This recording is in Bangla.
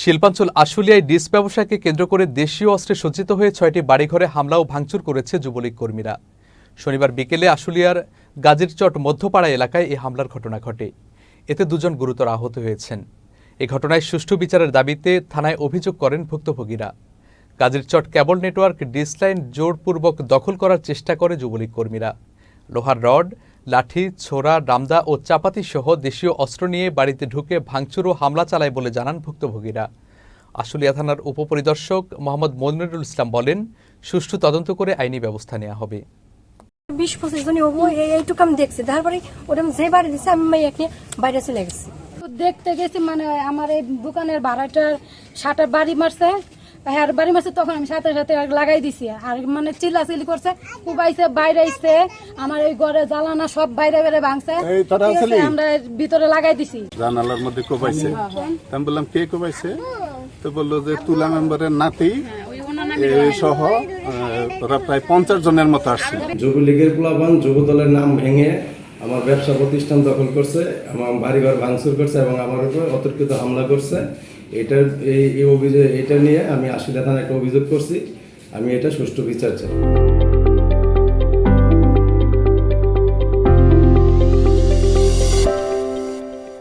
শিল্পাঞ্চল আশুলিয়ায় ডিস ব্যবসাকে কেন্দ্র করে দেশীয় অস্ত্রে সজ্জিত হয়ে ছয়টি বাড়িঘরে হামলা ও ভাঙচুর করেছে যুবলীগ কর্মীরা। শনিবার বিকেলে আশুলিয়ার গাজীরচট মধ্যপাড়া এলাকায় এই হামলার ঘটনা ঘটে। এতে দুজন গুরুতর আহত হয়েছেন। এ ঘটনায় সুষ্ঠু বিচারের দাবিতে থানায় অভিযোগ করেন ভুক্তভোগীরা। গাজীরচট কেবল নেটওয়ার্ক ডিসলাইন জোরপূর্বক দখল করার চেষ্টা করে যুবলীগ কর্মীরা। লোহার রড লাঠি ছোড়া ডামদা ও চাপাতি সহ দেশীয় অস্ত্র নিয়ে বাড়িতে ঢুকে ভাঙচুর ও হামলা চালায় বলে জানান ভুক্তভোগীরা। আশুলিয়া থানার উপপরিদর্শক মোহাম্মদ মনিরুল ইসলাম বলেন সুষ্ঠু তদন্ত করে আইনি ব্যবস্থা নেওয়া হবে। বিশ পঁচিশ এই- এইটুকু আমি দেখছি। তারপরে ওটা যে বাড়ি দিচ্ছে আমি মাইয়া নিয়ে বাইরে চলে গেছি। তো দেখতে গেছি মানে আমার এই দোকানের ভাড়াটার শাটার বাড়ি মারছে। আর বাড়ি মারছে তখন আমি সাথে সাথে লাগাই দিছি। আর মানে চিল্লাচিল্লি করছে কুবাইছে বাইরে আইছে আমার এই ঘরে জ্বালানা সব বাইরে বাইরে ভাঙছে? আমরা ভিতরে লাগাই দিছি। জানালার মধ্যে কোপাইছে তা আমি বললাম কে কোপাইছে তো বলল যে তুলা মেম্বারের নাতি। এই সহ ওরা প্রায় পঞ্চাশ জনের মতো আসছে। যুবলীগের প্লাবন যুব দলের নাম ভেঙে আমার ব্যবসা প্রতিষ্ঠান দখল করছে, আমার বাড়িঘর ভাঙচুর করছে এবং আমার উপর অতর্কিত হামলা করছে। এটার এই অভিযোগ, এটা নিয়ে আমি আশিলা থানায় একটা অভিযোগ করছি। আমি এটা সুষ্ঠু বিচার চাই।